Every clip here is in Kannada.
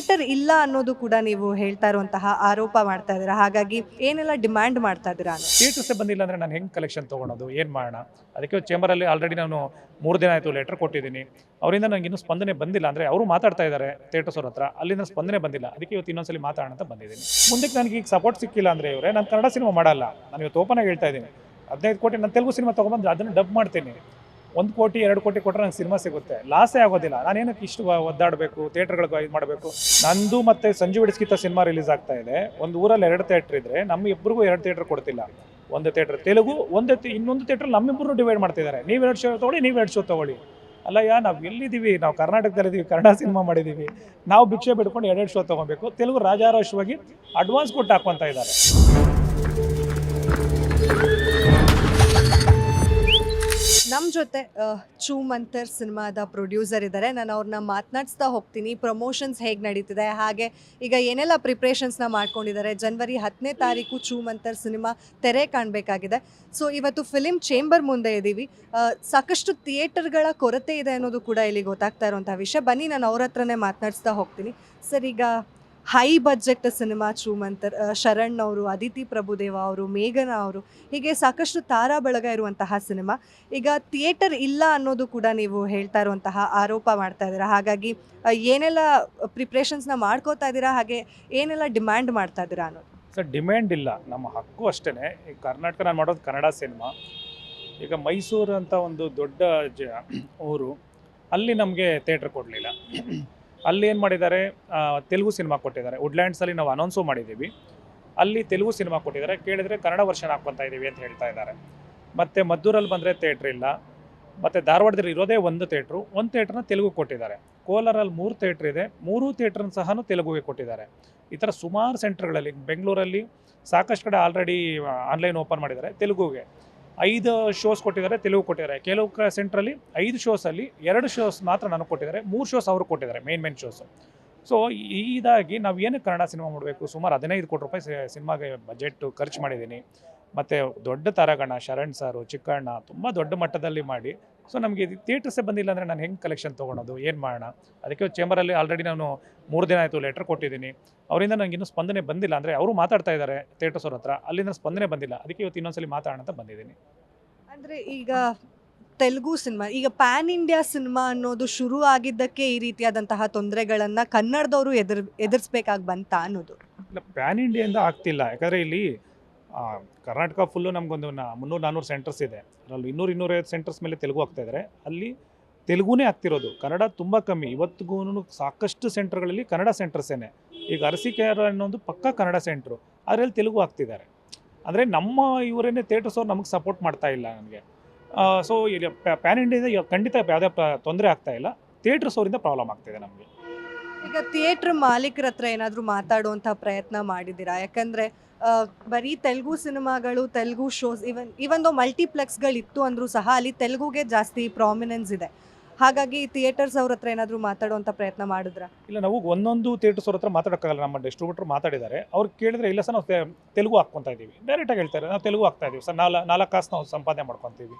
ಥಿಯೇಟರ್ ಇಲ್ಲ ಅನ್ನೋದು ಕೂಡ ನೀವು ಹೇಳ್ತಾ ಇರುವಂತಹ ಆರೋಪ ಮಾಡ್ತಾ ಇದ್ದೀರಾ? ಹಾಗಾಗಿ ಏನೆಲ್ಲ ಡಿಮ್ಯಾಂಡ್ ಮಾಡ್ತಾ ಇದ್ದೀರಾ? ಥಿಯೇಟರ್ಸೇ ಬಂದಿಲ್ಲ ಅಂದರೆ ನಾನು ಹೆಂಗೆ ಕಲೆಕ್ಷನ್ ತೊಗೊಳೋದು? ಏನು ಮಾಡೋಣ? ಅದಕ್ಕೆ ಚೇಂಬರಲ್ಲಿ ಆಲ್ರೆಡಿ ನಾನು ಮೂರು ದಿನ ಆಯಿತು ಲೆಟರ್ ಕೊಟ್ಟಿದ್ದೀನಿ. ಅವರಿಂದ ನನಗೆ ಇನ್ನೂ ಸ್ಪಂದನೆ ಬಂದಿಲ್ಲ ಅಂದರೆ ಅವರು ಮಾತಾಡ್ತಾ ಇದ್ದಾರೆ ಥಿಯೇಟರ್ಸ್ ಅವ್ರ ಹತ್ರ. ಅಲ್ಲಿಂದ ಸ್ಪಂದನೆ ಬಂದಿಲ್ಲ. ಅದಕ್ಕೆ ಇವತ್ತು ಇನ್ನೊಂದ್ಸಲಿ ಮಾತಾಡೋಣ ಅಂತ ಬಂದಿದ್ದೀನಿ. ಮುಂದಕ್ಕೆ ನನಗೆ ಈಗ ಸಪೋರ್ಟ್ ಸಿಕ್ಕಿಲ್ಲ ಅಂದರೆ ಇವರೇ, ನಾನು ಕನ್ನಡ ಸಿನಿಮಾ ಮಾಡಲ್ಲ. ನಾನು ಇವತ್ತು ಓಪನ್ ಆಗಿ ಹೇಳ್ತಾ ಇದ್ದೀನಿ. ಹದಿನೈದು ಕೋಟಿ, ನಾನು ತೆಲುಗು ಸಿನಿಮಾ ತೊಗೊಂಬಂದು ಅದನ್ನು ಡಬ್ ಮಾಡ್ತೀನಿ. ಒಂದು ಕೋಟಿ, ಎರಡು ಕೋಟಿ ಕೊಟ್ಟರೆ ನಂಗೆ ಸಿನಿಮಾ ಸಿಗುತ್ತೆ. ಲಾಸೇ ಆಗೋದಿಲ್ಲ. ನಾನೇನಕ್ಕೆ ಇಷ್ಟು ಒದ್ದಾಡಬೇಕು, ಥಿಯೇಟರ್ಗಳಿಗೆ ಇದು ಮಾಡಬೇಕು? ನಂದು ಮತ್ತು ಸಂಜು ಬಿಡಿಸ್ಕಿತ ಸಿನಿಮಾ ರಿಲೀಸ್ ಆಗ್ತಾ ಇದೆ. ಒಂದು ಊರಲ್ಲಿ ಎರಡು ಥಿಯೇಟರ್ ಇದ್ರೆ ನಮ್ಮ ಇಬ್ಬರಿಗೂ ಎರಡು ಥಿಯೇಟರ್ ಕೊಡ್ತಿಲ್ಲ. ಒಂದು ಥಿಯೇಟರ್. ತೆಲುಗು ಒಂದು ಇನ್ನೊಂದು ಥಿಯೇಟರ್ ನಮ್ಮಿಬ್ಬರು ಡಿವೈಡ್ ಮಾಡ್ತಿದ್ದಾರೆ. ನೀವು ಎರಡು ಶೋ ತೊಗೊಳ್ಳಿ, ನೀವು ಎರಡು ಶೋ ತೊಗೊಳ್ಳಿ. ಅಲ್ಲಯ್ಯ ನಾವು ಎಲ್ಲಿದ್ದೀವಿ? ನಾವು ಕರ್ನಾಟಕದಲ್ಲಿದ್ದೀವಿ, ಕನ್ನಡ ಸಿನಿಮಾ ಮಾಡಿದ್ದೀವಿ. ನಾವು ಭಿಕ್ಷೆ ಬಿಡ್ಕೊಂಡು ಎರಡೆರಡು ಶೋ ತೊಗೊಬೇಕು ತೆಲುಗು ರಾಜಾರೋಷವಾಗಿ ಅಡ್ವಾನ್ಸ್ ಕೊಟ್ಟು ಹಾಕ್ಕೊಂತ ಇದ್ದಾರೆ. ನಮ್ಮ ಜೊತೆ ಚೂ ಮಂತರ್ ಸಿನಿಮಾದ ಪ್ರೊಡ್ಯೂಸರ್ ಇದ್ದಾರೆ ನಾನು ಅವ್ರನ್ನ ಮಾತನಾಡಿಸ್ತಾ ಹೋಗ್ತೀನಿ. ಪ್ರಮೋಷನ್ಸ್ ಹೇಗೆ ನಡೀತಿದೆ? ಹಾಗೆ ಈಗ ಏನೆಲ್ಲ ಪ್ರಿಪ್ರೇಷನ್ಸ್ನ ಮಾಡ್ಕೊಂಡಿದ್ದಾರೆ ಜನವರಿ ಹತ್ತನೇ ತಾರೀಕು ಚೂ ಮಂತರ್ ಸಿನಿಮಾ ತೆರೆ ಕಾಣಬೇಕಾಗಿದೆ. ಸೊ, ಇವತ್ತು ಫಿಲಿಮ್ ಚೇಂಬರ್ ಮುಂದೆ ಇದ್ದೀವಿ ಸಾಕಷ್ಟು ಥಿಯೇಟರ್ಗಳ ಕೊರತೆ ಇದೆ ಅನ್ನೋದು ಕೂಡ ಇಲ್ಲಿ ಗೊತ್ತಾಗ್ತಾ ಇರುವಂಥ ವಿಷಯ. ಬನ್ನಿ, ನಾನು ಅವ್ರ ಹತ್ರನೇ ಮಾತನಾಡಿಸ್ತಾ ಹೋಗ್ತೀನಿ. ಸರ್, ಈಗ high budget cinema Choomanthar Sharan ಅವರು ಅದಿತಿ ಪ್ರಭುದೇವ ಅವರು, ಮೇಘನಾ ಅವರು, ಹೀಗೆ ಸಾಕಷ್ಟು ತಾರಾ ಬಳಗ ಇರುವಂತಹ ಸಿನಿಮಾ. ಈಗ ಥಿಯೇಟರ್ ಇಲ್ಲ ಅನ್ನೋದು ಕೂಡ ನೀವು ಹೇಳ್ತಾ ಇರುವಂತಹ ಆರೋಪ ಮಾಡ್ತಾ ಇದ್ದೀರಾ. ಹಾಗಾಗಿ ಏನೆಲ್ಲ ಪ್ರಿಪ್ರೇಷನ್ಸ್ನ ಮಾಡ್ಕೋತಾ ಇದ್ದೀರಾ? ಹಾಗೆ ಏನೆಲ್ಲ ಡಿಮ್ಯಾಂಡ್ ಮಾಡ್ತಾ ಇದ್ದೀರಾ ಅನ್ನೋದು? ಸರ್, ಡಿಮ್ಯಾಂಡ್ ಇಲ್ಲ. ನಮ್ಮ ಹಕ್ಕು ಅಷ್ಟೇ ಈ ಕರ್ನಾಟಕ ನಾನು ಮಾಡೋದು ಕನ್ನಡ ಸಿನಿಮಾ. ಈಗ ಮೈಸೂರು ಅಂತ ಒಂದು ದೊಡ್ಡ ಜ, ಊರು, ಅಲ್ಲಿ ನಮಗೆ ಥಿಯೇಟ್ರ್ ಕೊಡಲಿಲ್ಲ. ಅಲ್ಲಿ ಏನು ಮಾಡಿದ್ದಾರೆ? ತೆಲುಗು ಸಿನಿಮಾ ಕೊಟ್ಟಿದ್ದಾರೆ. ವುಡ್ಲ್ಯಾಂಡ್ಸಲ್ಲಿ ನಾವು ಅನೌನ್ಸು ಮಾಡಿದ್ದೀವಿ. ಅಲ್ಲಿ ತೆಲುಗು ಸಿನಿಮಾ ಕೊಟ್ಟಿದ್ದಾರೆ. ಕೇಳಿದರೆ ಕನ್ನಡ ವರ್ಷನ್ ಹಾಕ್ಕೊತಾ ಇದ್ದೀವಿ ಅಂತ ಹೇಳ್ತಾ ಇದ್ದಾರೆ. ಮತ್ತು ಮದ್ದೂರಲ್ಲಿ ಬಂದರೆ ಥಿಯೇಟ್ರ್ ಇಲ್ಲ. ಮತ್ತು ಧಾರವಾಡದಲ್ಲಿ ಇರೋದೇ ಒಂದು ಥಿಯೇಟ್ರು ಒಂದು ಥಿಯೇಟ್ರನ್ನ ತೆಲುಗು ಕೊಟ್ಟಿದ್ದಾರೆ. ಕೋಲಾರಲ್ಲಿ ಮೂರು ಥಿಯೇಟ್ರ್ ಇದೆ. ಮೂರು ಥಿಯೇಟ್ರನ್ನ ಸಹ ತೆಲುಗುಗೆ ಕೊಟ್ಟಿದ್ದಾರೆ. ಈ ಥರ ಸುಮಾರು ಸೆಂಟ್ರ್ಗಳಲ್ಲಿ ಬೆಂಗಳೂರಲ್ಲಿ ಸಾಕಷ್ಟು ಕಡೆ ಆಲ್ರೆಡಿ ಆನ್ಲೈನ್ ಓಪನ್ ಮಾಡಿದ್ದಾರೆ ತೆಲುಗುಗೆ. ಐದು ಶೋಸ್ ಕೊಟ್ಟಿದ್ದಾರೆ, ತೆಲುಗು ಕೊಟ್ಟಿದ್ದಾರೆ. ಕೆಲವು ಸೆಂಟ್ರಲ್ಲಿ ಐದು ಶೋಸಲ್ಲಿ ಎರಡು ಶೋಸ್ ಮಾತ್ರ ನನಗೆ ಕೊಟ್ಟಿದ್ದಾರೆ. ಮೂರು ಶೋಸ್ ಅವರು ಕೊಟ್ಟಿದ್ದಾರೆ ಮೇನ್ ಮೇನ್ ಶೋಸು ಸೊ ಇದಾಗಿ ನಾವು ಏನು ಕನ್ನಡ ಸಿನಿಮಾ ಮಾಡಬೇಕು? ಸುಮಾರು ಹದಿನೈದು ಕೋಟಿ ರೂಪಾಯಿ ಸಿನಿಮಾಗೆ ಬಜೆಟ್ ಖರ್ಚು ಮಾಡಿದ್ದೀನಿ. ಮತ್ತು ದೊಡ್ಡ ತಾರಾಗಣ, ಶರಣ್ ಸಾರು, ಚಿಕ್ಕಣ್ಣ ತುಂಬ ದೊಡ್ಡ ಮಟ್ಟದಲ್ಲಿ ಮಾಡಿ ಸೊ ನಮಗೆ ಥಿಯೇಟರ್ಸೇ ಬಂದಿಲ್ಲ ಅಂದರೆ ನಾನು ಹೆಂಗೆ ಕಲೆಕ್ಷನ್ ತೊಗೊಳೋದು? ಏನು ಮಾಡೋಣ? ಅದಕ್ಕೆ ಚೇಂಬರಲ್ಲಿ ಆಲ್ರೆಡಿ ನಾನು ಮೂರು ದಿನ ಆಯಿತು ಲೆಟರ್ ಕೊಟ್ಟಿದ್ದೀನಿ. ಅವರಿಂದ ನನಗೆ ಇನ್ನೂ ಸ್ಪಂದನೆ ಬಂದಿಲ್ಲ ಅಂದರೆ ಅವರು ಮಾತಾಡ್ತಾ ಇದ್ದಾರೆ ಥಿಯೇಟರ್ಸ್ ಅವ್ರ ಹತ್ರ. ಅಲ್ಲಿಂದ ಸ್ಪಂದನೆ ಬಂದಿಲ್ಲ. ಅದಕ್ಕೆ ಇವತ್ತು ಇನ್ನೊಂದ್ಸಲಿ ಮಾತಾಡೋಣ ಅಂತ ಬಂದಿದ್ದೀನಿ. ಅಂದರೆ ಈಗ ತೆಲುಗು ಸಿನಿಮಾ ಈಗ ಪ್ಯಾನ್ ಇಂಡಿಯಾ ಸಿನಿಮಾ ಅನ್ನೋದು ಶುರು ಆಗಿದ್ದಕ್ಕೆ ಈ ರೀತಿಯಾದಂತಹ ತೊಂದರೆಗಳನ್ನು ಕನ್ನಡದವರು ಎದುರ್ ಎದುರಿಸ್ಬೇಕಾಗಿ ಬಂತ ಅನ್ನೋದು? ಇಲ್ಲ ಪ್ಯಾನ್ ಇಂಡಿಯಿಂದ ಆಗ್ತಿಲ್ಲ. ಯಾಕಂದರೆ ಇಲ್ಲಿ ಕರ್ನಾಟಕ ಫುಲ್ಲು ನಮಗೊಂದು ಮುನ್ನೂರು ನಾನ್ನೂರು ಸೆಂಟರ್ಸ್ ಇದೆ. ಅದರಲ್ಲಿ ಇನ್ನೂರು ಇನ್ನೂರೈವತ್ತು ಸೆಂಟರ್ಸ್ ಮೇಲೆ ತೆಲುಗು ಆಗ್ತಾ ಇದ್ದಾರೆ ಅಲ್ಲಿ ತೆಲುಗುನೇ ಆಗ್ತಿರೋದು. ಕನ್ನಡ ತುಂಬ ಕಮ್ಮಿ. ಇವತ್ತಿಗೂ ಸಾಕಷ್ಟು ಸೆಂಟರ್ಗಳಲ್ಲಿ ಕನ್ನಡ ಸೆಂಟರ್ಸೇನೆ ಈಗ ಅರಸಿಕೆರೆ ಅನ್ನೋದು ಪಕ್ಕ ಕನ್ನಡ ಸೆಂಟ್ರು ಅದರಲ್ಲಿ ತೆಲುಗು ಆಗ್ತಿದ್ದಾರೆ. ಅಂದರೆ ನಮ್ಮ ಇವರೇನೆ ಥಿಯೇಟರ್ಸ್ ಅವ್ರು ನಮಗೆ ಸಪೋರ್ಟ್ ಮಾಡ್ತಾ ಇಲ್ಲ ನನಗೆ ಸೊ ಇಲ್ಲಿ ಪ್ಯಾನ್ ಇಂಡಿಯಾದ ಖಂಡಿತ ಯಾವುದೇ ತೊಂದರೆ ಆಗ್ತಾ ಇಲ್ಲ. ಥಿಯೇಟರ್ಸ್ ಅವರಿಂದ ಪ್ರಾಬ್ಲಮ್ ಆಗ್ತಿದೆ ನಮಗೆ. ಈಗ ಥಿಯೇಟ್ರ್ ಮಾಲೀಕರ ಹತ್ರ ಏನಾದರೂ ಮಾತಾಡುವಂಥ ಪ್ರಯತ್ನ ಮಾಡಿದ್ದೀರಾ? ಯಾಕಂದರೆ ಬರೀ ತೆಲುಗು ಸಿನಿಮಾಗಳು, ತೆಲುಗು ಶೋಸ್ ಇವನ್ ಇವನ್ ದೋ ಮಲ್ಟಿಪ್ಲೆಕ್ಸ್ಗಳಿತ್ತು ಅಂದರೂ ಸಹ ಅಲ್ಲಿ ತೆಲುಗುಗೆ ಜಾಸ್ತಿ ಪ್ರಾಮಿನೆನ್ಸ್ ಇದೆ. ಹಾಗಾಗಿ ಥಿಯೇಟರ್ಸ್ ಅವ್ರ ಹತ್ರ ಏನಾದರೂ ಮಾತಾಡುವಂಥ ಪ್ರಯತ್ನ ಮಾಡಿದ್ರ? ಇಲ್ಲ, ನಾವು ಒಂದೊಂದು ಥಿಯೇಟರ್ಸ್ ಅವ್ರ ಹತ್ರ ಮಾತಾಡೋಕ್ಕಾಗಲ್ಲ ನಮ್ಮ ಡಿಸ್ಟ್ರಿಬ್ಯೂಟರ್ ಮಾತಾಡಿದ್ದಾರೆ. ಅವ್ರು ಕೇಳಿದ್ರೆ, ಇಲ್ಲ ಸರ್, ನಾವು ತೆಲುಗು ಹಾಕ್ಕೊತಾ ಇದ್ದೀವಿ. ಡೈರೆಕ್ಟಾಗಿ ಹೇಳ್ತಾರೆ, ನಾವು ತೆಲುಗು ಹಾಕ್ತಾ ಇದ್ದೀವಿ ಸರ್. ನಾಲ್, ನಾಲ್ಕು ಕಾಸು ನಾವು ಸಂಪಾದನೆ ಮಾಡ್ಕೊತೀವಿ.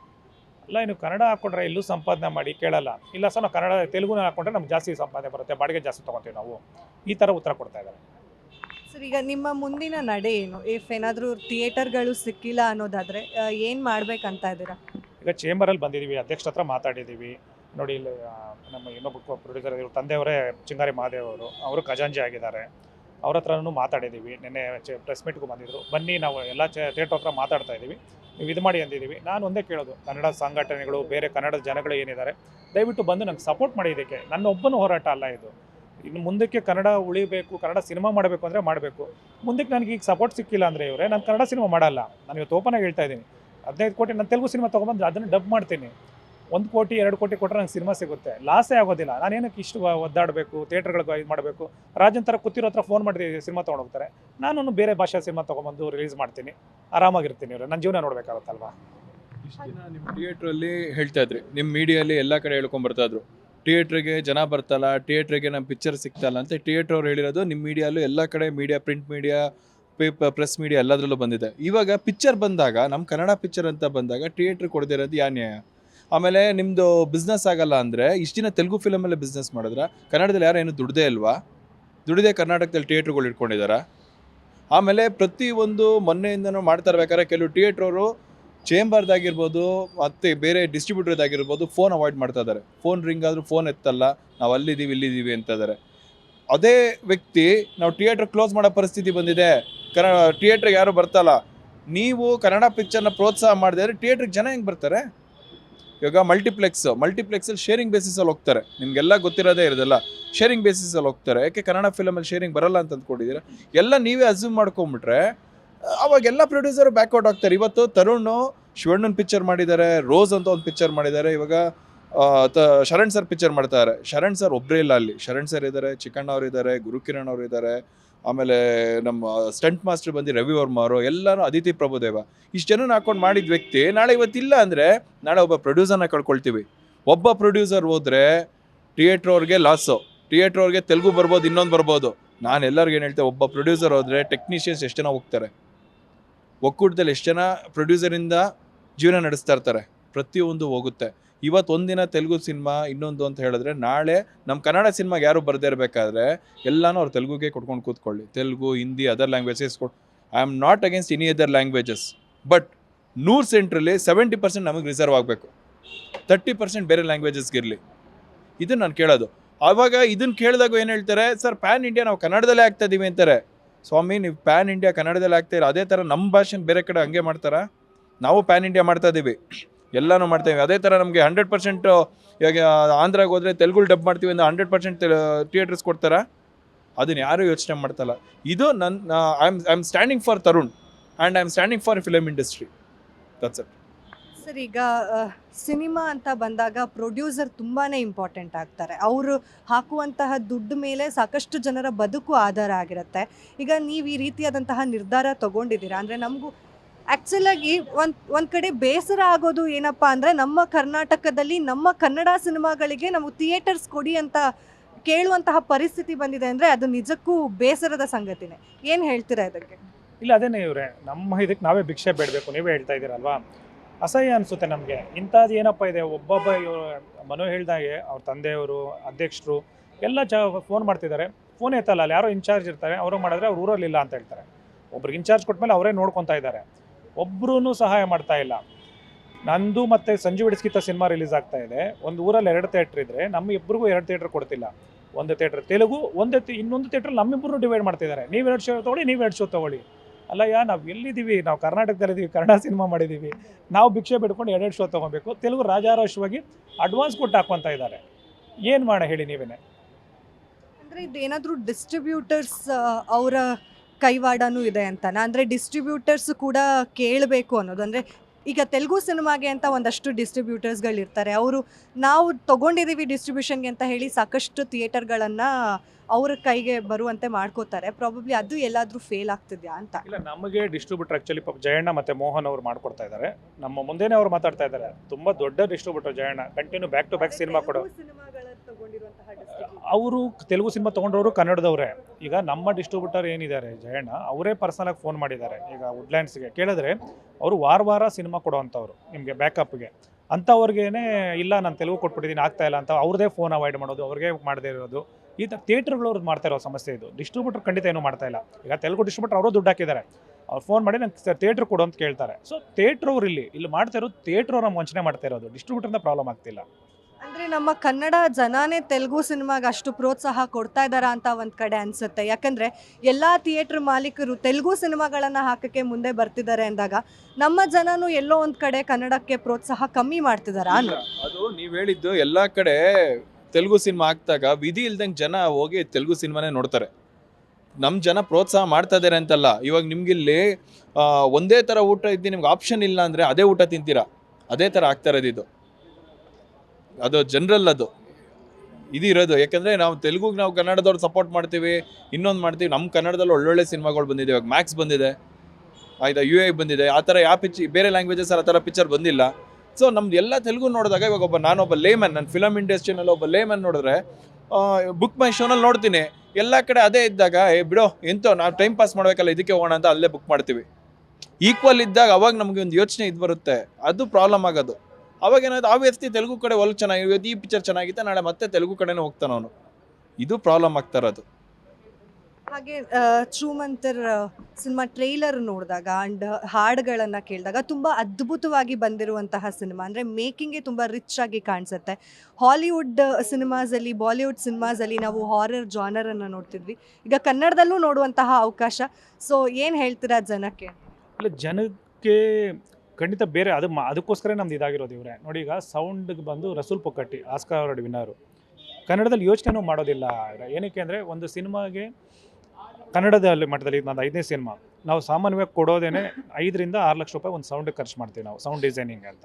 ಅಲ್ಲ, ಇನ್ನು ಕನ್ನಡ ಹಾಕ್ಕೊಂಡ್ರೆ ಇಲ್ಲೂ ಸಂಪಾದನೆ ಮಾಡಿ ಕೇಳಲ್ಲ. ಇಲ್ಲ ಸರ್, ನಾವು ಕನ್ನಡ, ತೆಲುಗುನ ಹಾಕ್ಕೊಂಡ್ರೆ ನಮ್ಗೆ ಜಾಸ್ತಿ ಸಂಪಾದನೆ ಬರುತ್ತೆ, ಬಾಡಿಗೆ ಜಾಸ್ತಿ ತೊಗೊತೀವಿ ನಾವು. ಈ ಥರ ಉತ್ತರ ಕೊಡ್ತಾ ಇದ್ದಾರೆ. ಸರ್, ಈಗ ನಿಮ್ಮ ಮುಂದಿನ ನಡೆ ಏನು? ಇಫ್ ಏನಾದರೂ ಥಿಯೇಟರ್ಗಳು ಸಿಕ್ಕಿಲ್ಲ ಅನ್ನೋದಾದರೆ ಏನು ಮಾಡ್ಬೇಕಂತ ಇದ್ದೀರಾ? ಈಗ ಚೇಂಬರಲ್ಲಿ ಬಂದಿದ್ದೀವಿ ಅಧ್ಯಕ್ಷ ಹತ್ರ ಮಾತಾಡಿದ್ದೀವಿ. ನೋಡಿ, ಇಲ್ಲಿ ನಮ್ಮ ಇನ್ನೊಬ್ಬ ಪ್ರೊಡ್ಯೂಸರ್ ಇವರು ತಂದೆಯವರೇ ಚಿಂಗಾರಿ ಮಹಾದೇವ್ ಅವರು. ಅವರು ಖಜಾಂಜಿ ಆಗಿದ್ದಾರೆ. ಅವ್ರ ಹತ್ರನೂ ಮಾತಾಡಿದ್ದೀವಿ. ನಿನ್ನೆ ಪ್ರೆಸ್ ಮೀಟ್ಗೂ ಬಂದಿದ್ದರು ಬನ್ನಿ, ನಾವು ಎಲ್ಲ ಥಿಯೇಟರ್ ಹತ್ರ ಮಾತಾಡ್ತಾ ಇದ್ದೀವಿ. ನೀವು ಇದು ಮಾಡಿ ಅಂದಿದ್ದೀವಿ. ನಾನು ಒಂದೇ ಕೇಳೋದು, ಕನ್ನಡ ಸಂಘಟನೆಗಳು, ಬೇರೆ ಕನ್ನಡದ ಜನಗಳು ಏನಿದ್ದಾರೆ, ದಯವಿಟ್ಟು ಬಂದು ನಂಗೆ ಸಪೋರ್ಟ್ ಮಾಡಿ ಇದಕ್ಕೆ. ನನ್ನ ಹೋರಾಟ ಅಲ್ಲ ಇದು. ಇನ್ನು ಮುಂದಕ್ಕೆ ಕನ್ನಡ ಉಳಿಬೇಕು, ಕನ್ನಡ ಸಿನಿಮಾ ಮಾಡಬೇಕು ಅಂದರೆ ಮಾಡಬೇಕು. ಮುಂದಕ್ಕೆ ನನಗೆ ಈಗ ಸಪೋರ್ಟ್ ಸಿಕ್ಕಿಲ್ಲ ಅಂದರೆ ಇವರೇ, ನಾನು ಕನ್ನಡ ಸಿನಿಮಾ ಮಾಡಲ್ಲ. ನಾನು ಇವತ್ತು ಓಪನಾಗಿ ಹೇಳ್ತಾ ಇದ್ದೀನಿ. ಹದಿನೈದು ಕೋಟಿ ನಾನು ತೆಲುಗು ಸಿನಿಮಾ ತೊಗೊಂಬಂದು ಅದನ್ನು ಡಬ್ ಮಾಡ್ತೀನಿ. ಒಂದು ಕೋಟಿ, ಎರಡು ಕೋಟಿ ಕೊಟ್ಟರೆ ನಂಗೆ ಸಿನಿಮಾ ಸಿಗುತ್ತೆ. ಲಾಸೇ ಆಗೋದಿಲ್ಲ. ನಾನೇನಕ್ಕೆ ಇಷ್ಟು ವ- ಒದ್ದಾಡಬೇಕು ಥಿಯೇಟ್ರ್ಗಳಿಗೆ ಇದು ಮಾಡಬೇಕು? ರಾಜನ್ ಥರ ಕೂತಿರೋ ಹತ್ರ ಫೋನ್ ಮಾಡಿ ಸಿನಿಮಾ ತೊಗೊಂಡೋಗ್ತಾರೆ ನಾನು ಬೇರೆ ಭಾಷಾ ಸಿನಿಮಾ ತೊಗೊಂಬಂದು ರಿಲೀಸ್ ಮಾಡ್ತೀನಿ. ಆರಾಮಾಗಿರ್ತೀನಿ ಇವರು. ನನ್ನ ಜೀವನ ನೋಡಬೇಕಾಗುತ್ತಲ್ವಾ? ಇಷ್ಟು ದಿನ ನಿಮ್ಮ ಥಿಯೇಟ್ರಲ್ಲಿ ಹೇಳ್ತಾ ಇದ್ರಿ. ನಿಮ್ಮ ಮೀಡಿಯಲ್ಲಿ ಎಲ್ಲ ಕಡೆ ಹೇಳ್ಕೊಂಡ್ ಬರ್ತಾ ಇದ್ರು. ಥಿಯೇಟ್ರಿಗೆ ಜನ ಬರ್ತಲ್ಲ, ಥಿಯೇಟ್ರಿಗೆ ನಮ್ಮ ಪಿಕ್ಚರ್ ಸಿಗ್ತಲ್ಲ ಅಂತ ಥಿಯೇಟ್ರ್ ಅವ್ರು ಹೇಳಿರೋದು ನಿಮ್ಮ ಮೀಡಿಯಲ್ಲೂ ಎಲ್ಲ ಕಡೆ media print media paper press media ಎಲ್ಲದರಲ್ಲೂ ಬಂದಿದೆ. ಇವಾಗ ಪಿಕ್ಚರ್ ಬಂದಾಗ ನಮ್ಮ ಕನ್ನಡ ಪಿಕ್ಚರ್ ಅಂತ ಬಂದಾಗ ಥಿಯೇಟ್ರ್ ಕೊಡದಿರೋದು ಯಾ ನ್ಯಾಯ? ಆಮೇಲೆ ನಿಮ್ಮದು ಬಿಸ್ನೆಸ್ ಆಗಲ್ಲ ಅಂದರೆ ಇಷ್ಟು ದಿನ ತೆಲುಗು ಫಿಲಮಲ್ಲೇ ಬಿಸ್ನೆಸ್ ಮಾಡಿದ್ರೆ? ಕನ್ನಡದಲ್ಲಿ ಯಾರು ಏನು ದುಡ್ದೇ ಇಲ್ವಾ? ದುಡಿದೇ ಕರ್ನಾಟಕದಲ್ಲಿ ಥಿಯೇಟ್ರುಗಳು ಇಟ್ಕೊಂಡಿದ್ದಾರೆ ಆಮೇಲೆ ಪ್ರತಿಯೊಂದು ಮೊನ್ನೆಯಿಂದನೂ ಮಾಡ್ತಾ ಇರ್ಬೇಕಾದ್ರೆ ಕೆಲವು ಥಿಯೇಟ್ರವರು ಚೇಂಬರ್ದಾಗಿರ್ಬೋದು, ಮತ್ತು ಬೇರೆ ಡಿಸ್ಟ್ರಿಬ್ಯೂಟರ್ದಾಗಿರ್ಬೋದು ಫೋನ್ ಅವಾಯ್ಡ್ ಮಾಡ್ತಾ ಇದ್ದಾರೆ. ಫೋನ್ ರಿಂಗ್ ಆದರೂ ಫೋನ್ ಎತ್ತಲ್ಲ, ನಾವು ಅಲ್ಲಿದ್ದೀವಿ, ಇಲ್ಲಿದ್ದೀವಿ ಅಂತ ಇದ್ದಾರೆ. ಅದೇ ವ್ಯಕ್ತಿ, ನಾವು ಥಿಯೇಟ್ರ್ ಕ್ಲೋಸ್ ಮಾಡೋ ಪರಿಸ್ಥಿತಿ ಬಂದಿದೆ. ಕನ್ನಡ ಥಿಯೇಟ್ರಿಗೆ ಯಾರು ಬರ್ತಲ್ಲ. ನೀವು ಕನ್ನಡ ಪಿಕ್ಚರ್ನ ಪ್ರೋತ್ಸಾಹ ಮಾಡಿದ್ರೆ ಥಿಯೇಟ್ರಿಗೆ ಜನ ಹೆಂಗೆ ಬರ್ತಾರೆ? ಇವಾಗ ಮಲ್ಟಿಪ್ಲೆಕ್ಸ್ ಮಲ್ಟಿಪ್ಲೆಕ್ಸಲ್ಲಿ ಶೇರಿಂಗ್ ಬೇಸಿಸಲ್ಲಿ ಹೋಗ್ತಾರೆ. ನಿಮಗೆಲ್ಲ ಗೊತ್ತಿರೋದೇ ಇರೋದಲ್ಲ ಶೇರಿಂಗ್ ಬೇಸಿಸಲ್ಲಿ ಹೋಗ್ತಾರೆ. ಯಾಕೆ ಕನ್ನಡ ಫಿಲಮಲ್ಲಿ ಶೇರಿಂಗ್ ಬರಲ್ಲ ಅಂತ ಅಂದ್ಕೊಂಡಿದ್ದೀರಾ? ಎಲ್ಲ ನೀವೇ ಅಸ್ಯೂಮ್ ಮಾಡ್ಕೊಂಬಿಟ್ರೆ ಅವಾಗೆಲ್ಲ ಪ್ರೊಡ್ಯೂಸರ್ ಬ್ಯಾಕ್ಔಟ್ ಆಗ್ತಾರೆ. ಇವತ್ತು ತರುಣ್ ಶಿವಣ್ಣನ್ ಪಿಕ್ಚರ್ ಮಾಡಿದ್ದಾರೆ, ರೋಸ್ ಅಂತ ಒಂದು ಪಿಕ್ಚರ್ ಮಾಡಿದ್ದಾರೆ. ಇವಾಗ ಶರಣ್ ಸರ್ ಪಿಕ್ಚರ್ ಮಾಡ್ತಾರೆ. ಶರಣ್ ಸರ್ ಒಬ್ಬರೇ ಇಲ್ಲ ಅಲ್ಲಿ. ಶರಣ್ ಸರ್ ಇದ್ದಾರೆ, ಚಿಕ್ಕಣ್ಣ ಅವರು ಇದ್ದಾರೆ, ಗುರುಕಿರಣ್ ಅವರು ಇದ್ದಾರೆ. ಆಮೇಲೆ ನಮ್ಮ ಸ್ಟಂಟ್ ಮಾಸ್ಟರ್ ಬಂದು ರವಿ ವರ್ಮ ಅವರು, ಎಲ್ಲರೂ ಅದಿತಿ ಪ್ರಭುದೇವ ಇಷ್ಟು ಜನನ ಹಾಕೊಂಡು ಮಾಡಿದ ವ್ಯಕ್ತಿ, ನಾಳೆ ಇವತ್ತಿಲ್ಲ ಅಂದರೆ ನಾಳೆ ಒಬ್ಬ ಪ್ರೊಡ್ಯೂಸರ್ನ ಕಳ್ಕೊಳ್ತೀವಿ. ಒಬ್ಬ ಪ್ರೊಡ್ಯೂಸರ್ ಹೋದರೆ ಥಿಯೇಟ್ರ್ ಅವ್ರಿಗೆ ಲಾಸು ಥಿಯೇಟ್ರ್ ಅವ್ರಿಗೆ ತೆಲುಗು ಬರ್ಬೋದು, ಇನ್ನೊಂದು ಬರ್ಬೋದು. ನಾನು ಎಲ್ಲರಿಗೂ ಏನು ಹೇಳ್ತೇವೆ ಒಬ್ಬ ಪ್ರೊಡ್ಯೂಸರ್ ಹೋದರೆ ಟೆಕ್ನಿಷಿಯನ್ಸ್ ಎಷ್ಟು ಜನ ಹೋಗ್ತಾರೆ? ಒಕ್ಕೂಟದಲ್ಲಿ ಎಷ್ಟು ಜನ ಪ್ರೊಡ್ಯೂಸರಿಂದ ಜೀವನ ನಡೆಸ್ತಾ ಇರ್ತಾರೆ? ಪ್ರತಿಯೊಂದು ಹೋಗುತ್ತೆ. ಇವತ್ತು ಒಂದಿನ ತೆಲುಗು ಸಿನಿಮಾ ಇನ್ನೊಂದು ಅಂತ ಹೇಳಿದ್ರೆ ನಾಳೆ ನಮ್ಮ ಕನ್ನಡ ಸಿನಿಮಾಗೆ ಯಾರು ಬರದೇ ಇರಬೇಕಾದ್ರೆ ಎಲ್ಲನೂ ಅವ್ರು ತೆಲುಗುಗೆ ಕೊಟ್ಕೊಂಡು ಕೂತ್ಕೊಳ್ಳಿ. ತೆಲುಗು, ಹಿಂದಿ ಅದರ್ ಲ್ಯಾಂಗ್ವೇಜಸ್ ಕೊಟ್ I am not against any other languages but ನೂರು ಸೆಂಟ್ರಲ್ಲಿ ಸೆವೆಂಟಿ ಪರ್ಸೆಂಟ್ ನಮಗೆ ರಿಸರ್ವ್ ಆಗಬೇಕು. ತರ್ಟಿ ಪರ್ಸೆಂಟ್ ಬೇರೆ ಲ್ಯಾಂಗ್ವೇಜಸ್ಗೆ ಇರಲಿ ಇದು ನಾನು ಕೇಳೋದು. ಆವಾಗ ಇದನ್ನು ಕೇಳಿದಾಗ ಏನು ಹೇಳ್ತಾರೆ? ಸರ್ ಪ್ಯಾನ್ ಇಂಡಿಯಾ ನಾವು ಕನ್ನಡದಲ್ಲೇ ಆಗ್ತಾ ಇದ್ದೀವಿ ಅಂತಾರೆ. ಸ್ವಾಮಿ, ನೀವು ಪ್ಯಾನ್ ಇಂಡಿಯಾ ಕನ್ನಡದಲ್ಲಿ ಆಗ್ತೀರ ಅದೇ ಥರ ನಮ್ಮ ಭಾಷೆನ ಬೇರೆ ಕಡೆ ಹಂಗೆ ಮಾಡ್ತಾರಾ? ನಾವು ಪ್ಯಾನ್ ಇಂಡಿಯಾ ಮಾಡ್ತಾ ಇದ್ದೀವಿ. ಎಲ್ಲನೂ ಮಾಡ್ತೇವೆ ಅದೇ ಥರ ನಮಗೆ ಹಂಡ್ರೆಡ್ ಪರ್ಸೆಂಟ್ ಇವಾಗ ಆಂಧ್ರಾಗೆ ಹೋದರೆ ತೆಲುಗು ಡಬ್ ಮಾಡ್ತೀವಿ ಅಂದರೆ ಹಂಡ್ರೆಡ್ ಪರ್ಸೆಂಟ್ ಥಿಯೇಟರ್ಸ್ ಕೊಡ್ತಾರಾ? ಅದನ್ನು ಯಾರೂ ಯೋಚನೆ ಮಾಡ್ತಲ್ಲ. ಇದು ನನ್ನ I am I am standing for Tarun and I am standing for film industry that's it sir, ಈಗ ಸಿನಿಮಾ ಅಂತ ಬಂದಾಗ ಪ್ರೊಡ್ಯೂಸರ್ ತುಂಬಾ ಇಂಪಾರ್ಟೆಂಟ್ ಆಗ್ತಾರೆ. ಅವರು ಹಾಕುವಂತಹ ದುಡ್ಡು ಮೇಲೆ ಸಾಕಷ್ಟು ಜನರ ಬದುಕು ಆಧಾರ ಆಗಿರುತ್ತೆ. ಈಗ ನೀವು ಈ ರೀತಿಯಾದಂತಹ ನಿರ್ಧಾರ ತಗೊಂಡಿದ್ದೀರಾ? ಅಂದರೆ ನಮಗೂ ಆ್ಯಕ್ಚುಲಾಗಿ ಒಂದು ಒಂದು ಕಡೆ ಬೇಸರ ಆಗೋದು ಏನಪ್ಪ ಅಂದರೆ ನಮ್ಮ ಕರ್ನಾಟಕದಲ್ಲಿ ನಮ್ಮ ಕನ್ನಡ ಸಿನಿಮಾಗಳಿಗೆ ನಾವು ಥಿಯೇಟರ್ಸ್ ಕೊಡಿ ಅಂತ ಕೇಳುವಂತಹ ಪರಿಸ್ಥಿತಿ ಬಂದಿದೆ ಅಂದರೆ ಅದು ನಿಜಕ್ಕೂ ಬೇಸರದ ಸಂಗತಿನೇ. ಏನು ಹೇಳ್ತೀರಾ ಇದಕ್ಕೆ? ಇಲ್ಲ, ಅದೇನೇ ಇವ್ರೆ, ನಮ್ಮ ಇದಕ್ಕೆ ನಾವೇ ಭಿಕ್ಷೆ ಬೇಡಬೇಕು, ನೀವೇ ಹೇಳ್ತಾ ಇದ್ದೀರಲ್ವಾ? ಅಸಹ್ಯ ಅನಿಸುತ್ತೆ ನಮಗೆ. ಇಂಥದ್ದು ಏನಪ್ಪ ಇದೆ, ಒಬ್ಬೊಬ್ಬ ಇವರು ಮನು ಹೇಳ್ದಾಗೆ ಅವ್ರ ತಂದೆಯವರು, ಅಧ್ಯಕ್ಷರು ಎಲ್ಲ ಚ ಫೋನ್ ಮಾಡ್ತಿದ್ದಾರೆ. ಫೋನ್ ಎತ್ತಲ್ಲ, ಅಲ್ಲಿ ಯಾರೋ ಇನ್ಚಾರ್ಜ್ ಇರ್ತಾರೆ, ಅವರು ಮಾಡಿದ್ರೆ ಅವ್ರು ಊರಲ್ಲಿಲ್ಲ ಅಂತ ಹೇಳ್ತಾರೆ. ಒಬ್ರಿಗೆ ಇನ್ಚಾರ್ಜ್ ಕೊಟ್ಮೇಲೆ ಅವರೇ ನೋಡ್ಕೊತಾ ಇದ್ದಾರೆ. ಒಬ್ರೂ ಸಹಾಯ ಮಾಡ್ತಾ ಇಲ್ಲ. ನಂದು ಮತ್ತೆ ಸಂಜು ಬಿಡಿಸ್ಕಿತ್ತ ಸಿನಿಮಾ ರಿಲೀಸ್ ಆಗ್ತಾ ಇದೆ. ಒಂದು ಊರಲ್ಲಿ ಎರಡು ಥಿಯೇಟ್ರ್ ಇದ್ರೆ ನಮ್ಮ ಇಬ್ಬರಿಗೂ ಎರಡು ಥಿಯೇಟ್ರ್ ಕೊಡ್ತಿಲ್ಲ. ಒಂದು ಥಿಯೇಟ್ರ್ ತೆಲುಗು, ಒಂದು ಇನ್ನೊಂದು ಥಿಯೇಟ್ರ್ ನಮ್ಮಿಬ್ಬರು ಡಿವೈಡ್ ಮಾಡ್ತಿದ್ದಾರೆ. ನೀವು ಎರಡು ಶೋ ತೊಗೊಳ್ಳಿ, ನೀವು ಎರಡು ಶೋ ತೊಗೊಳ್ಳಿ. ಅಲ್ಲಯ್ಯ, ನಾವು ಎಲ್ಲಿದ್ದೀವಿ? ನಾವು ಕರ್ನಾಟಕದಲ್ಲಿದ್ದೀವಿ, ಕನ್ನಡ ಸಿನಿಮಾ ಮಾಡಿದ್ದೀವಿ. ನಾವು ಭಿಕ್ಷೆ ಬಿಡ್ಕೊಂಡು ಎರಡೆರಡು ಶೋ ತೊಗೊಬೇಕು. ತೆಲುಗು ರಾಜಾರೋಷವಾಗಿ ಅಡ್ವಾನ್ಸ್ ಕೊಟ್ಟು ಹಾಕ್ಕೊಂತ ಇದ್ದಾರೆ. ಏನು ಮಾಡ ಹೇಳಿ ನೀವೇನೆ? ಅಂದರೆ ಇದೇನಾದರೂ ಡಿಸ್ಟ್ರಿಬ್ಯೂಟರ್ಸ್ ಅವರ ಕೈವಾಡನೂ ಇದೆ ಅಂತಾನೆ? ಅಂದರೆ ಡಿಸ್ಟ್ರಿಬ್ಯೂಟರ್ಸ್ ಕೂಡ ಕೇಳಬೇಕು ಅನ್ನೋದು. ಅಂದರೆ ಈಗ ತೆಲುಗು ಸಿನಿಮಾಗೆ ಅಂತ ಒಂದಷ್ಟು ಡಿಸ್ಟ್ರಿಬ್ಯೂಟರ್ಸ್ಗಳು ಇರ್ತಾರೆ ಅವರು ನಾವು ತೊಗೊಂಡಿದ್ದೀವಿ ಡಿಸ್ಟ್ರಿಬ್ಯೂಷನ್ಗೆ ಅಂತ ಹೇಳಿ ಸಾಕಷ್ಟು ಥಿಯೇಟರ್ಗಳನ್ನು ಅವ್ರ ಕೈಗೆ ಬರುವಂತೆ ಮಾಡ್ಕೋತಾರೆ. ಪ್ರಾಬಬ್ಲಿ ಅದು ಎಲ್ಲಾದರೂ ಫೇಲ್ ಆಗ್ತಿದ್ಯಾ ಅಂತ. ಇಲ್ಲ ನಮಗೆ ಡಿಸ್ಟ್ರಿಬ್ಯೂಟರ್ ಆ್ಯಕ್ಚುಲಿ ಪಾಪ ಜಯಣ್ಣ ಮತ್ತು ಮೋಹನ್ ಅವರು ಮಾಡ್ಕೊಡ್ತಾ ಇದ್ದಾರೆ ನಮ್ಮ ಮುಂದೆನೇ ಅವ್ರು ಮಾತಾಡ್ತಾ ಇದ್ದಾರೆ ತುಂಬ ದೊಡ್ಡ distributor Jayanna. Continue back to back cinema ಕೊಡೋ. ಅವರು ತೆಲುಗು ಸಿನಿಮಾ ತೊಗೊಂಡವರು ಕನ್ನಡದವರೇ. ಈಗ ನಮ್ಮ ಡಿಸ್ಟ್ರಿಬ್ಯೂಟರ್ ಏನಿದ್ದಾರೆ, ಜಯಣ್ಣ, ಅವರೇ ಪರ್ಸನಲಾಗಿ ಫೋನ್ ಮಾಡಿದ್ದಾರೆ. ಈಗ ವುಡ್ಲ್ಯಾಂಡ್ಸ್ಗೆ ಕೇಳಿದ್ರೆ ಅವರು ವಾರ ವಾರ ಸಿನಿಮಾ ಕೊಡುವಂಥವ್ರು ನಿಮಗೆ ಬ್ಯಾಕಪ್ಗೆ ಅಂಥವ್ರಿಗೇನೆ, ಇಲ್ಲ, ನಾನು ತೆಲುಗು ಕೊಟ್ಬಿಟ್ಟಿದ್ದೀನಿ ಆಗ್ತಾ ಇಲ್ಲ ಅಂತ ಅವ್ರದೇ ಫೋನ್ ಅವಾಯ್ಡ್ ಮಾಡೋದು, ಅವ್ರಿಗೆ ಮಾಡದೇ ಇರೋದು. ಈ ಥರ ಥಿಯೇಟ್ರ್ಗಳವ್ರದ್ದು ಮಾಡ್ತಾ ಇರೋ ಸಮಸ್ಯೆ ಇದು. ಡಿಸ್ಟ್ರಿಬ್ಯೂಟರ್ ಖಂಡಿತ ಏನೂ ಮಾಡ್ತಾ ಇಲ್ಲ. ಈಗ ತೆಲುಗು ಡಿಸ್ಟ್ರಿಬ್ಯೂಟರ್ ಅವರು ದುಡ್ಡು ಹಾಕಿದ್ದಾರೆ. ಅವ್ರು ಫೋನ್ ಮಾಡಿ ನಂಗೆ ಸರ್ ಥಿಯೇಟ್ರ್ ಕೊಡು ಅಂತ ಕೇಳ್ತಾರೆ. ಸೊ ಥಿಯೇಟ್ರ್ ಅವ್ರು ಇಲ್ಲಿ ಇಲ್ಲಿ ಮಾಡ್ತಾ ಇರೋದು ಥಿಯೇಟ್ರ್ ಅವ್ರ ವಂಚನೆ ಮಾಡ್ತಾ ಇರೋದು. ಡಿಸ್ಟ್ರಿಬ್ಯೂಟರ್ನ ಪ್ರಾಬ್ಲಮ್ ಆಗ್ತಿಲ್ಲ. ನಮ್ಮ ಕನ್ನಡ ಜನಾನೇ ತೆಲುಗು ಸಿನಿಮಾಗೆ ಅಷ್ಟು ಪ್ರೋತ್ಸಾಹ ಕೊಡ್ತಾ ಇದ್ದಾರಾ ಅಂತ ಒಂದು ಕಡೆ ಅನಿಸುತ್ತೆ. ಯಾಕಂದರೆ ಎಲ್ಲ ಥಿಯೇಟ್ರ್ ಮಾಲೀಕರು ತೆಲುಗು ಸಿನಿಮಾಗಳನ್ನ ಹಾಕೋಕ್ಕೆ ಮುಂದೆ ಬರ್ತಿದ್ದಾರೆ ಅಂದಾಗ ನಮ್ಮ ಜನನೂ ಎಲ್ಲೋ ಒಂದು ಕಡೆ ಕನ್ನಡಕ್ಕೆ ಪ್ರೋತ್ಸಾಹ ಕಮ್ಮಿ ಮಾಡ್ತಿದ್ದಾರಾ? ಇಲ್ಲ, ಅದು ನೀವು ಹೇಳಿದ್ದು ಎಲ್ಲ ಕಡೆ ತೆಲುಗು ಸಿನಿಮಾ ಹಾಕ್ದಾಗ ವಿಧಿ ಇಲ್ದಂಗೆ ಜನ ಹೋಗಿ ತೆಲುಗು ಸಿನಿಮಾನೇ ನೋಡ್ತಾರೆ. ನಮ್ಮ ಜನ ಪ್ರೋತ್ಸಾಹ ಮಾಡ್ತಾ ಇದ್ದಾರೆ ಅಂತಲ್ಲ ಇವಾಗ ನಿಮ್ಗಿಲ್ಲಿ ಒಂದೇ ಥರ ಊಟ ಇದ್ದು ನಿಮ್ಗೆ ಆಪ್ಷನ್ ಇಲ್ಲ ಅಂದರೆ ಅದೇ ಊಟ ತಿಂತೀರಾ? ಅದೇ ಥರ ಆಗ್ತಾ ಇರೋದಿದ್ದು ಇದು. ಅದು ಜನರಲ್ ಅದು. ಇದು ಇರೋದು. ಯಾಕಂದರೆ ನಾವು ತೆಲುಗುಗೆ ನಾವು ಕನ್ನಡದವ್ರು ಸಪೋರ್ಟ್ ಮಾಡ್ತೀವಿ, ಇನ್ನೊಂದು ಮಾಡ್ತೀವಿ. ನಮ್ಮ ಕನ್ನಡದಲ್ಲಿ ಒಳ್ಳೊಳ್ಳೆ ಸಿನಿಮಾಗಳು ಬಂದಿದೆ. ಇವಾಗ ಮ್ಯಾಕ್ಸ್ ಬಂದಿದೆ. ಆಯ್ತಾ ಯು ಐ ಬಂದಿದೆ. ಆ ಥರ ಯಾವ ಪಿಚ್ ಬೇರೆ ಲ್ಯಾಂಗ್ವೇಜಸ್ ಆ ಥರ ಪಿಕ್ಚರ್ ಬಂದಿಲ್ಲ. ಸೊ ನಮ್ದು ಎಲ್ಲ ತೆಲುಗು ನೋಡಿದಾಗ ಇವಾಗ ಒಬ್ಬ ನಾನೊಬ್ಬ ಲೇಮನ್ ನನ್ನ ಫಿಲಮ್ ಇಂಡಸ್ಟ್ರಿನಲ್ಲಿ ಒಬ್ಬ ಲೇಮನ್ ನೋಡಿದ್ರೆ ಬುಕ್ ಮೈ ಶೋನಲ್ಲಿ ನೋಡ್ತೀನಿ. ಎಲ್ಲ ಕಡೆ ಅದೇ ಇದ್ದಾಗ, ಏ, ಬಿಡೋ, ಎಂತೋ ನಾವು ಟೈಮ್ ಪಾಸ್ ಮಾಡಬೇಕಲ್ಲ, ಇದಕ್ಕೆ ಹೋಗೋಣ ಅಂತ ಅಲ್ಲೇ ಬುಕ್ ಮಾಡ್ತೀವಿ. ಈಕ್ವಲ್ ಇದ್ದಾಗ ಅವಾಗ ನಮಗೆ ಒಂದು ಯೋಚನೆ ಇದು ಬರುತ್ತೆ. ಅದು ಪ್ರಾಬ್ಲಮ್ ಆಗೋದು. ಅವಾಗ ಏನಾದ್ರು ಆಬ್ವಿಯಸ್ಲಿ ತೆಲುಗು ಕಡೆ ಒಲ್ ಚೆನ್ನಾಗಿ ಇವತ್ತು ಈ ಪಿಕ್ಚರ್ ಚೆನ್ನಾಗಿತ್ತು ನಾಳೆ ಮತ್ತೆ ತೆಲುಗು ಕಡೆನೇ ಹೋಗ್ತಾನೆ ಅವನು. ಇದು ಪ್ರಾಬ್ಲಮ್ ಆಗ್ತಾ ಇರೋದು. ಹಾಗೆ ಚೂಮಂತರ್ ಸಿನಿಮಾ ಟ್ರೈಲರ್ ನೋಡಿದಾಗ ಆ್ಯಂಡ್ ಹಾಡುಗಳನ್ನು ಕೇಳಿದಾಗ ತುಂಬ ಅದ್ಭುತವಾಗಿ ಬಂದಿರುವಂತಹ ಸಿನಿಮಾ ಅಂದರೆ ಮೇಕಿಂಗೇ ತುಂಬ ರಿಚ್ ಆಗಿ ಕಾಣಿಸುತ್ತೆ. ಹಾಲಿವುಡ್ ಸಿನಿಮಾಸಲ್ಲಿ ಬಾಲಿವುಡ್ ಸಿನಿಮಾಸಲ್ಲಿ ನಾವು ಹಾರರ್ ಜಾನರನ್ನು ನೋಡ್ತಿದ್ವಿ. ಈಗ ಕನ್ನಡದಲ್ಲೂ ನೋಡುವಂತಹ ಅವಕಾಶ. ಸೊ ಏನು ಹೇಳ್ತೀರಾ ಜನಕ್ಕೆ? ಅಲ್ಲ ಜನಕ್ಕೆ ಖಂಡಿತ ಬೇರೆ ಅದು ಅದಕ್ಕೋಸ್ಕರ ನಮ್ದು ಇದಾಗಿರೋದು ಇವರೇ. ನೋಡಿ ಈಗ ಸೌಂಡ್ಗೆ ಬಂದು Resul Pookutty, Oscar award winner. ಕನ್ನಡದಲ್ಲಿ ಯೋಚನೆನೂ ಮಾಡೋದಿಲ್ಲ. ಏನಕ್ಕೆ ಅಂದರೆ ಒಂದು ಸಿನಿಮಾಗೆ ಕನ್ನಡದಲ್ಲಿ ಮಟ್ಟದಲ್ಲಿ ಇದು ನಂದು ಐದನೇ ಸಿನಿಮಾ. ನಾವು ಸಾಮಾನ್ಯವಾಗಿ ಕೊಡೋದೇನೆ ಐದರಿಂದ ಆರು ಲಕ್ಷ ರೂಪಾಯಿ ಒಂದು ಸೌಂಡ್ ಖರ್ಚು ಮಾಡ್ತೀವಿ ನಾವು ಸೌಂಡ್ ಡಿಸೈನಿಂಗ್ ಅಂತ.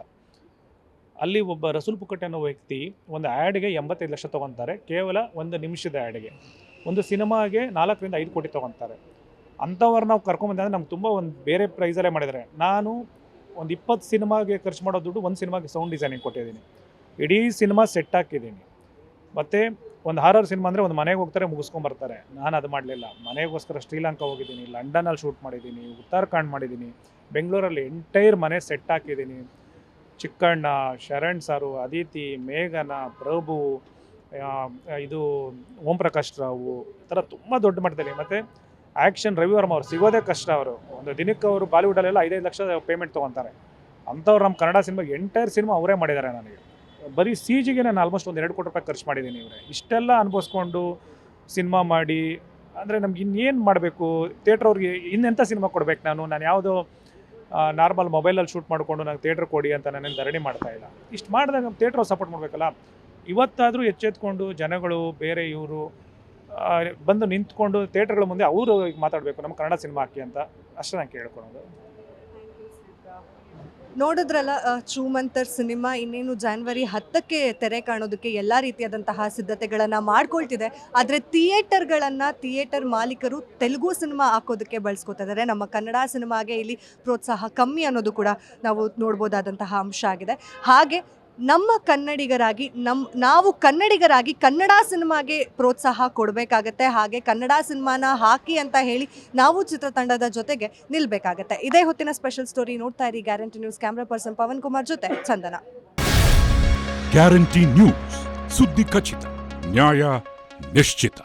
ಅಲ್ಲಿ ಒಬ್ಬ ರಸೂಲ್ ಪುಕ್ಕಟ್ಟೆ ಅನ್ನೋ ವ್ಯಕ್ತಿ ಒಂದು ಆ್ಯಡ್ಗೆ ಎಂಬತ್ತೈದು ಲಕ್ಷ ತೊಗೊತಾರೆ, ಕೇವಲ ಒಂದು ನಿಮಿಷದ ಆ್ಯಡ್ಗೆ ಒಂದು ಸಿನಿಮಾಗೆ ನಾಲ್ಕರಿಂದ ಐದು ಕೋಟಿ ತೊಗೊತಾರೆ. ಅಂಥವ್ರು ನಾವು ಕರ್ಕೊಂಬಂದ್ರೆ ನಮ್ಗೆ ತುಂಬ ಒಂದು ಬೇರೆ ಪ್ರೈಸಲ್ಲೇ ಮಾಡಿದ್ದಾರೆ ನಾನು ಒಂದು ಇಪ್ಪತ್ತು ಸಿನಿಮಾಗೆ ಖರ್ಚು ಮಾಡೋ ದುಡ್ಡು ಒಂದು ಸಿನಿಮಾಗೆ ಸೌಂಡ್ ಡಿಸೈನಿಂಗ್ ಕೊಟ್ಟಿದ್ದೀನಿ. ಇಡೀ ಸಿನಿಮಾ ಸೆಟ್ ಹಾಕಿದ್ದೀನಿ. ಮತ್ತು ಒಂದು ಹಾರರ್ ಸಿನಿಮಾ ಅಂದರೆ ಒಂದು ಮನೆಗೆ ಹೋಗ್ತಾರೆ ಮುಗಿಸ್ಕೊಂಬರ್ತಾರೆ ನಾನು ಅದು ಮಾಡಲಿಲ್ಲ. ಮನೆಗೋಸ್ಕರ ಶ್ರೀಲಂಕಾ ಹೋಗಿದ್ದೀನಿ ಲಂಡನಲ್ಲಿ ಶೂಟ್ ಮಾಡಿದ್ದೀನಿ, ಉತ್ತರಾಖಂಡ್ ಮಾಡಿದ್ದೀನಿ, ಬೆಂಗಳೂರಲ್ಲಿ ಎಂಟೈರ್ ಮನೆ ಸೆಟ್ ಹಾಕಿದ್ದೀನಿ. ಚಿಕ್ಕಣ್ಣ, ಶರಣ್ ಸಾರು, ಅದಿತಿ, ಮೇಘನ, ಪ್ರಭು ಇದು ಓಂ ಪ್ರಕಾಶ್ ರಾವು, ಈ ಥರ ತುಂಬ ದೊಡ್ಡ ಮಟ್ಟದಲ್ಲಿ. ಮತ್ತು ಆ್ಯಕ್ಷನ್ ರವಿವರ್ಮ ಅವ್ರು ಸಿಗೋದೇ ಕಷ್ಟ ಅವರು. ಒಂದು ದಿನಕ್ಕೆ ಅವರು ಬಾಲಿವುಡಲ್ಲೆಲ್ಲ ಐದೈದು ಲಕ್ಷ ಪೇಮೆಂಟ್ ತೊಗೊತಾರೆ ಅಂಥವ್ರು ನಮ್ಮ ಕನ್ನಡ ಸಿನಿಮಾ ಎಂಟೈರ್ ಸಿನಿಮಾ ಅವರೇ ಮಾಡಿದ್ದಾರೆ ನನಗೆ. ಬರೀ ಸಿ ಜಿಗೆ ನಾನು ಆಲ್ಮೋಸ್ಟ್ ಒಂದು ಎರಡು ಕೋಟಿ ರೂಪಾಯಿ ಖರ್ಚು ಮಾಡಿದ್ದೀನಿ ಇವರೇ. ಇಷ್ಟೆಲ್ಲ ಅನುಭವಿಸ್ಕೊಂಡು ಸಿನಿಮಾ ಮಾಡಿ, ಅಂದರೆ ನಮ್ಗೆ ಇನ್ನೇನು ಮಾಡಬೇಕು? ಥಿಯೇಟ್ರ್ ಅವ್ರಿಗೆ ಇನ್ನೆಂಥ ಸಿನಿಮಾ ಕೊಡ್ಬೇಕು ನಾನು? ನಾನು ಯಾವುದೋ ನಾರ್ಮಲ್ ಮೊಬೈಲಲ್ಲಿ ಶೂಟ್ ಮಾಡಿಕೊಂಡು ನಂಗೆ ಥಿಯೇಟ್ರ್ ಕೊಡಿ ಅಂತ ನಾನೇನು ಧರಣಿ ಮಾಡ್ತಾ ಇಲ್ಲ. ಇಷ್ಟು ಮಾಡಿದಾಗ ನಮ್ಮ ಥಿಯೇಟ್ರ್ ಸಪೋರ್ಟ್ ಮಾಡಬೇಕಲ್ಲ? ಇವತ್ತಾದರೂ ಎಚ್ಚೆತ್ಕೊಂಡು ಜನಗಳು, ಬೇರೆ ಇವರು ಬಂದು ನಿಂತ್ಕೊಂಡು ಥಿಯೇಟರ್ಗಳ ಮುಂದೆ ಅವರು ಮಾತಾಡಬೇಕು, ನಮ್ಮ ಕನ್ನಡ ಸಿನಿಮಾ ಅಂತ ಅಷ್ಟೇ ನಾನು ಕೇಳ್ಕೊಳೋದು. ನೋಡಿದ್ರಲ್ಲ ಚೂಮಂತರ್ ಸಿನಿಮಾ ಇನ್ನೇನು ಜಾನ್ವರಿ ಹತ್ತಕ್ಕೆ ತೆರೆ ಕಾಣೋದಕ್ಕೆ ಎಲ್ಲ ರೀತಿಯಾದಂತಹ ಸಿದ್ಧತೆಗಳನ್ನು ಮಾಡ್ಕೊಳ್ತಿದೆ. ಆದರೆ ಥಿಯೇಟರ್ಗಳನ್ನು ಥಿಯೇಟರ್ ಮಾಲೀಕರು ತೆಲುಗು ಸಿನಿಮಾ ಹಾಕೋದಕ್ಕೆ ಬಳಸ್ಕೊತಾ ಇದ್ದಾರೆ ನಮ್ಮ ಕನ್ನಡ ಸಿನಿಮಾಗೆ ಇಲ್ಲಿ ಪ್ರೋತ್ಸಾಹ ಕಮ್ಮಿ ಅನ್ನೋದು ಕೂಡ ನಾವು ನೋಡ್ಬೋದಾದಂತಹ ಅಂಶ ಆಗಿದೆ. ಹಾಗೆ ನಮ್ಮ ಕನ್ನಡಿಗರಾಗಿ ನಮ್ಮ ನಾವು ಕನ್ನಡಿಗರಾಗಿ ಕನ್ನಡ ಸಿನಿಮಾಗೆ ಪ್ರೋತ್ಸಾಹ ಕೊಡಬೇಕಾಗತ್ತೆ. ಹಾಗೆ ಕನ್ನಡ ಸಿನಿಮಾನ ಹಾಕಿ ಅಂತ ಹೇಳಿ ನಾವು ಚಿತ್ರತಂಡದ ಜೊತೆಗೆ ನಿಲ್ಬೇಕಾಗತ್ತೆ. ಇದೇ ಹೊತ್ತಿನ ಸ್ಪೆಷಲ್ ಸ್ಟೋರಿ ನೋಡ್ತಾ ಇರಿ guarantee news camera person Pavan Kumar ಜೊತೆ ಚಂದನ. ಗ್ಯಾರಂಟಿ ನ್ಯೂಸ್ ಸುದ್ದಿ ಖಚಿತ, ನ್ಯಾಯ ನಿಶ್ಚಿತ.